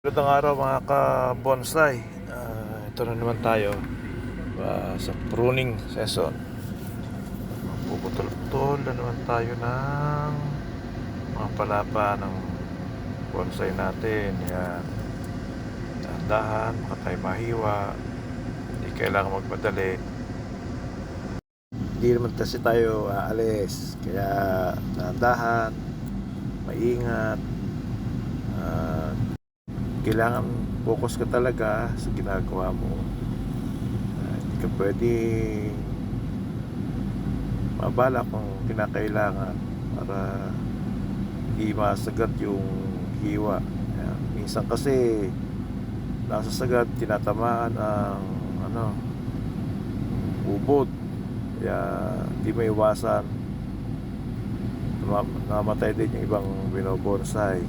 Magandang araw mga ka-bonsai. Ah, ito na naman tayo ah, sa pruning season. Puputol-putol na naman tayo ng mga palapa ng bonsai natin. Yan. Dahan, baka tayo mahiwa. Hindi kailangan magmadali. Hindi naman kasi tayo aalis. Kaya dahan, maingat. Ah, kailangan focus ka talaga sa ginagawa mo. Ah, Hindi ka pwede mabala kung kinakailangan para hindi masagad yung hiwa. Ayan. Minsan kasi nasa sagad, tinatamaan ang ano, ubod. Kaya hindi may iwasan. Nama- Namatay din yung ibang binobonsai.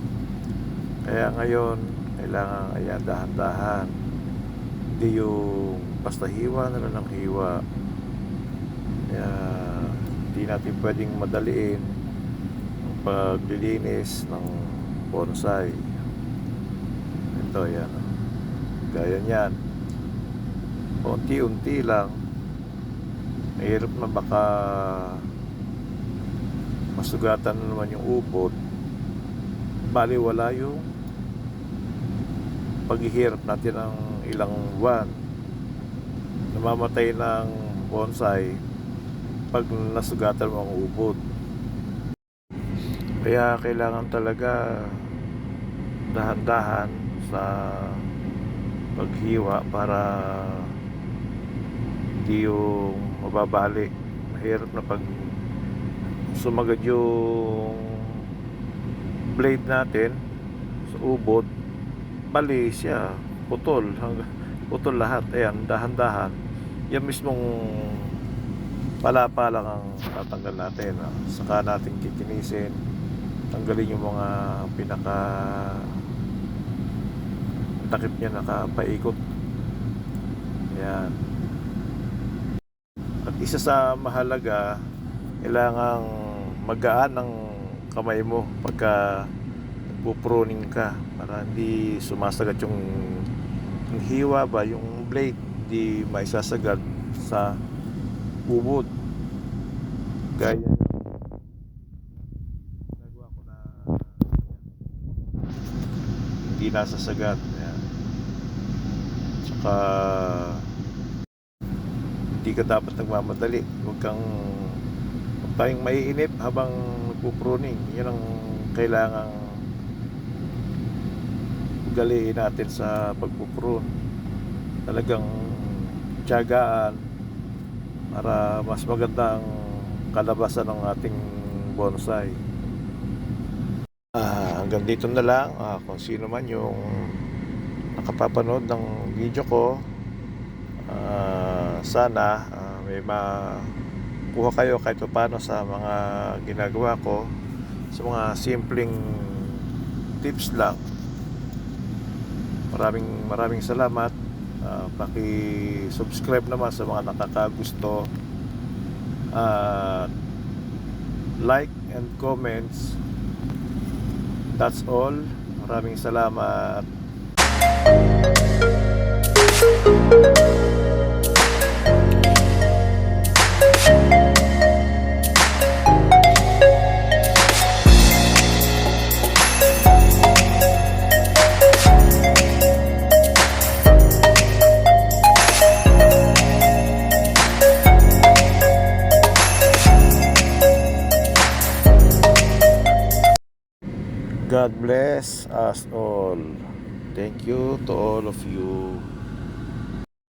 Kaya ngayon, kailangan ayan dahan-dahan. Hindi yung basta hiwa na lang ng hiwa. Kaya hindi natin pwedeng madaliin ang paglilinis ng bonsai. Ito yan. Gaya niyan. Unti-unti lang. Mahirap na baka masugatan na naman yung ubod. Bali wala yung paghihirap natin ng ilang buwan. Namamatay ng bonsai pag nasugatan mo ang ubod. Kaya kailangan talaga dahan-dahan sa paghiwa para hindi yung mababali. Mahirap na pag sumagad yung blade natin sa ubod bali putol putol lahat. Ayan dahan-dahan. Yan mismong palapa lang ang tatanggal natin ah. saka natin kikinisin. Tanggalin yung mga pinaka takip niya nakapaikot. Ayan. At isa sa mahalaga kailangang magaan ng kamay mo pagka nagpo-pruning ka para hindi sumasagat yung, yung hiwa ba yung blade hindi maisasagad sa ubod. Gaya nagawa ko na hindi nasasagad Ayan. tsaka hindi ka dapat nagmamadali. Huwag kang huwag tayong maiinip habang nagpo-pruning. Yan ang kailangang ugaliin natin sa pagpuprune talagang tiyagaan para mas maganda ang kalabasan ng ating bonsai. Ah, hanggang dito na lang. Ah, kung sino man yung nakapapanood ng video ko ah, sana ah, may makuha kayo kahit paano sa mga ginagawa ko sa mga simpleng tips lang maraming maraming salamat. Ah, paki-subscribe naman sa mga nakakagusto. At like and comments. That's all. Maraming salamat God bless us all. Thank you to all of you.